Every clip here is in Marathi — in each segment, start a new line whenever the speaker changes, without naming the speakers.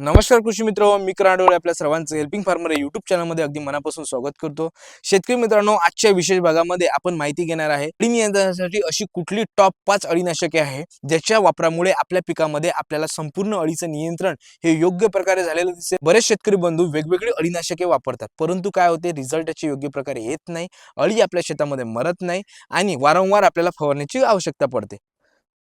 नमस्कार कृषी मित्र मी कराडोळे आपल्या सर्वांचं हेल्पिंग फार्मर या युट्यूब चॅनलमध्ये अगदी मनापासून स्वागत करतो. शेतकरी मित्रांनो आजच्या विशेष भागामध्ये आपण माहिती घेणार आहे अळी नियंत्रणासाठी अशी कुठली टॉप पाच अळीनाशके आहे ज्याच्या वापरामुळे आपल्या पिकामध्ये आपल्याला संपूर्ण अळीचं नियंत्रण हे योग्य प्रकारे झालेलं दिसते बरेच शेतकरी बंधू वेगवेगळी अळीनाशके वापरतात परंतु काय होते रिझल्ट याचे योग्य प्रकारे येत नाही अळी आपल्या शेतामध्ये मरत नाही आणि वारंवार आपल्याला फवारण्याची आवश्यकता पडते.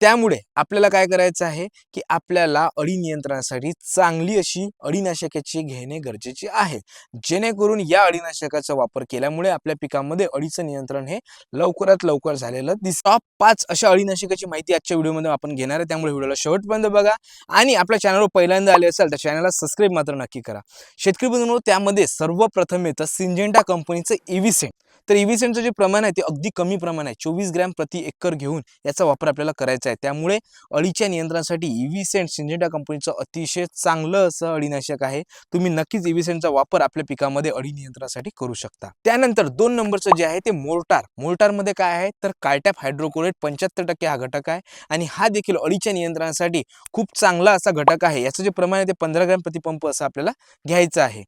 त्यामुळे आपल्याला काय करायचं आहे की आपल्याला अळी नियंत्रणासाठी चांगली अशी अळीनाशकाची घेणे गरजेचे आहे. जेणेकरून या अळीनाशकाचा वापर केल्यामुळे आपल्या पिकामध्ये अळीचं नियंत्रण हे लवकरात लवकर झालेलं दिस टॉप पाच अशा अळीनाशकाची माहिती आजच्या व्हिडिओमध्ये आपण घेणार आहे. त्यामुळे व्हिडिओला शेवटपर्यंत बघा आणि आपल्या चॅनलवर पहिल्यांदा आले असाल तर चॅनलला सबस्क्राईब मात्र नक्की करा. शेतकरी बंधू त्यामध्ये सर्वप्रथम येतं सिंजेंटा कंपनीचं इव्हिसेंट तर इव्हिसेंटचं जे प्रमाण आहे ते अगदी कमी प्रमाण आहे. चोवीस ग्रॅम प्रति एकर घेऊन याचा वापर आपल्याला करायचा आहे. त्यामुळे अळीच्या नियंत्रणासाठी इव्हिसेंट सिंजेंटा कंपनीचं अतिशय चांगलं असं अळीनाशक आहे. तुम्ही नक्कीच इव्हिसेंटचा वापर आपल्या पिकामध्ये अळी नियंत्रणासाठी करू शकता. त्यानंतर दोन नंबरचं जे आहे ते मोर्टार मोर्टारमध्ये काय आहे? तर कार्टॅप हायड्रोकोरेट पंच्याहत्तर टक्के हा घटक आहे आणि हा देखील अळीच्या नियंत्रणासाठी खूप चांगला असा घटक आहे. याचं जे प्रमाण आहे ते पंधरा ग्रॅम प्रतिपंप असं आपल्याला घ्यायचं आहे.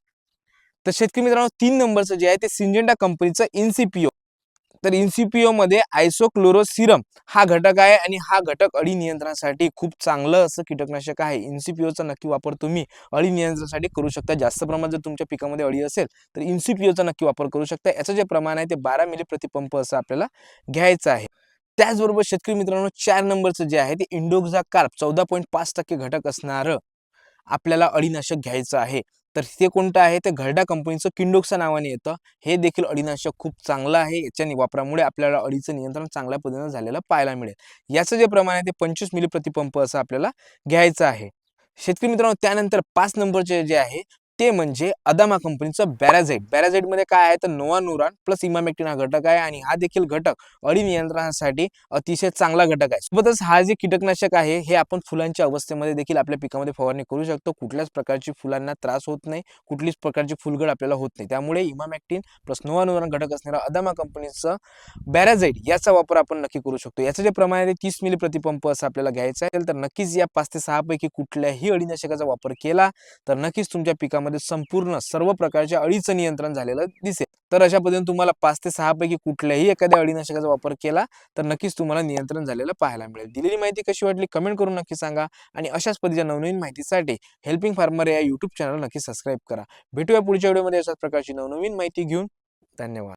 तर शेतकरी मित्रांनो तीन नंबरचं जे आहे ते सिंजेंटा कंपनीचं एनसीपीओ तर इन्सिपिओ मध्ये आयसोक्लोरोसिरम हा घटक आहे आणि हा घटक अळी नियंत्रणासाठी खूप चांगलं असं कीटकनाशक आहे. इन्सिपिओचा नक्की वापर तुम्ही अळी नियंत्रणासाठी करू शकता. जास्त प्रमाणात जर तुमच्या पिकामध्ये अळी असेल तर इन्सिपिओचा नक्की वापर करू शकता. याचं जे प्रमाण आहे ते बारा मिली प्रतिपंप असं आपल्याला घ्यायचं आहे. त्याचबरोबर शेतकरी मित्रांनो चार नंबरचं जे आहे ते इंडोक्झा कार्प चौदा पॉईंट पाच टक्के घटक असणारं आपल्याला अळीनाशक घ्यायचं आहे. तर ते कोणतं आहे? ते घरडा कंपनीचं किंडोक्सा नावाने येतं. हे देखील अडीनाशक खूप चांगलं आहे. याच्या वापरामुळे आपल्याला अडीचं नियंत्रण चांगल्या पद्धतीनं झालेलं पाहायला मिळेल. याचं जे प्रमाण आहे ते पंचवीस मिली प्रतिपंप असं आपल्याला घ्यायचं आहे. शेतकरी मित्रांनो त्यानंतर पाच नंबरचे जे आहे ते म्हणजे अदामा कंपनीचं बॅराझाईट बॅराझाईटमध्ये काय आहे? तर नोवा नुरान प्लस इमामेक्टिन हा घटक आहे आणि हा देखील घटक अळी नियंत्रणासाठी अतिशय चांगला घटक आहे. सोबतच हा जे कीटकनाशक आहे हे आपण फुलांच्या अवस्थेमध्ये देखील आपल्या पिकामध्ये फवारणी करू शकतो. कुठल्याच प्रकारची फुलांना त्रास होत नाही. कुठलीच प्रकारची फुलगड आपल्याला होत नाही. त्यामुळे इमामॅक्टिन प्लस नोवा नुरान घटक असणारा अदामा कंपनीचं बॅराझाईट याचा वापर आपण नक्की करू शकतो. याचं जे प्रमाण आहे तीस मिली प्रतिपंप असं आपल्याला घ्यायचं आहे. तर नक्कीच या पाच ते सहा पैकी कुठल्याही अळीनाशकाचा वापर केला तर नक्कीच तुमच्या पिकामध्ये संपूर्ण सर्व प्रकारच्या अळीचं नियंत्रण झालेलं दिसेल. तर अशा पद्धतीने तुम्हाला पाच ते सहा पैकी कुठल्याही एखाद्या अळीनाशकाचा वापर केला तर नक्कीच तुम्हाला नियंत्रण झालेलं पाहायला मिळेल. दिलेली माहिती कशी वाटली कमेंट करून नक्की सांगा आणि अशाच पद्धतीच्या नवनवीन माहितीसाठी हेल्पिंग फार्मर या युट्यूब चॅनल नक्की सबस्क्राईब करा. भेटूया पुढच्या व्हिडिओमध्ये अशाच प्रकारची नवनवीन माहिती घेऊन. धन्यवाद.